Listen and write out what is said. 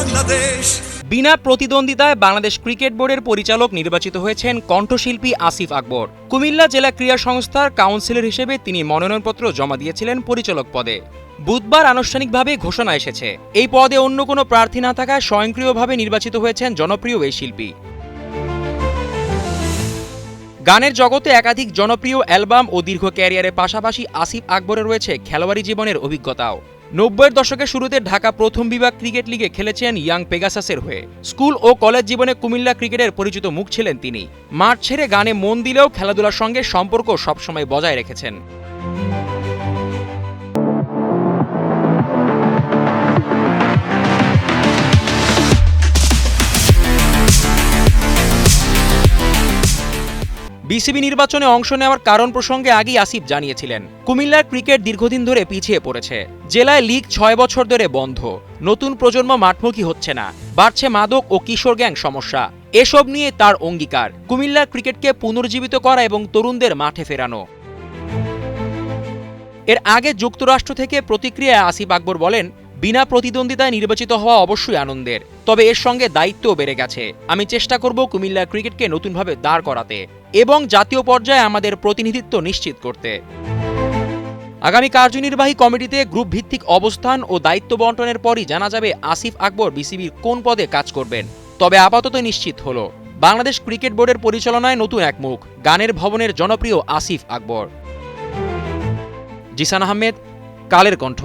বাংলাদেশ। বিনা প্রতিদ্বন্দ্বিতায় বাংলাদেশ ক্রিকেট বোর্ডের পরিচালক নির্বাচিত হয়েছেন কণ্ঠশিল্পী আসিফ আকবর। কুমিল্লা জেলা ক্রীড়া সংস্থার কাউন্সিলর হিসেবে তিনি মনোনয়নপত্র জমা দিয়েছিলেন পরিচালক পদে। বুধবার আনুষ্ঠানিকভাবে ঘোষণা এসেছে। এই পদে অন্য কোনো প্রার্থী না থাকায় স্বয়ংক্রিয়ভাবে নির্বাচিত হয়েছেন জনপ্রিয় এই শিল্পী। গানের জগতে একাধিক জনপ্রিয় অ্যালবাম ও দীর্ঘ ক্যারিয়ারের পাশাপাশি আসিফ আকবরের রয়েছে খেলোয়াড়ি জীবনের অভিজ্ঞতাও। নব্বইয়ের দশকের শুরুতে ঢাকা প্রথম বিভাগ ক্রিকেট লিগে খেলেছেন ইয়াং পেগাসাসের হয়ে। স্কুল ও কলেজ জীবনে কুমিল্লা ক্রিকেটের পরিচিত মুখ ছিলেন তিনি। মাঠ ছেড়ে গানে মন দিলেও খেলাধুলার সঙ্গে সম্পর্ক সবসময় বজায় রেখেছেন। বিসিবি নির্বাচনে অংশ নেওয়ার কারণ প্রসঙ্গে আগেই আসিফ জানিয়েছিলেন, কুমিল্লার ক্রিকেট দীর্ঘদিন ধরে পিছিয়ে পড়েছে। জেলায় লিগ ছয় বছর ধরে বন্ধ। নতুন প্রজন্ম মাঠমুখী হচ্ছে না। বাড়ছে মাদক ও কিশোর গ্যাং সমস্যা। এসব নিয়ে তার অঙ্গীকার। কুমিল্লার ক্রিকেটকে পুনর্জীবিত করা এবং তরুণদের মাঠে ফেরানো। এর আগে যুক্তরাষ্ট্র থেকে প্রতিক্রিয়ায় আসিফ আকবর বলেন বিনা প্রতিদ্বন্দ্বিতায় নির্বাচিত হওয়া অবশ্যই আনন্দের। তবে এর সঙ্গে দায়িত্বও বেড়ে গেছে। আমি চেষ্টা করব কুমিল্লা ক্রিকেটকে নতুনভাবে দাঁড় করাতে এবং জাতীয় পর্যায়ে আমাদের প্রতিনিধিত্ব নিশ্চিত করতে। আগামী কার্যনির্বাহী কমিটিতে গ্রুপ ভিত্তিক অবস্থান ও দায়িত্ব বন্টনের পরই জানা যাবে আসিফ আকবর বিসিবির কোন পদে কাজ করবেন। তবে আপাতত নিশ্চিত হলো। বাংলাদেশ ক্রিকেট বোর্ডের পরিচালনায় নতুন এক মুখ, গানের ভবনের জনপ্রিয় আসিফ আকবর। জিসান আহমেদ, কালের কণ্ঠ।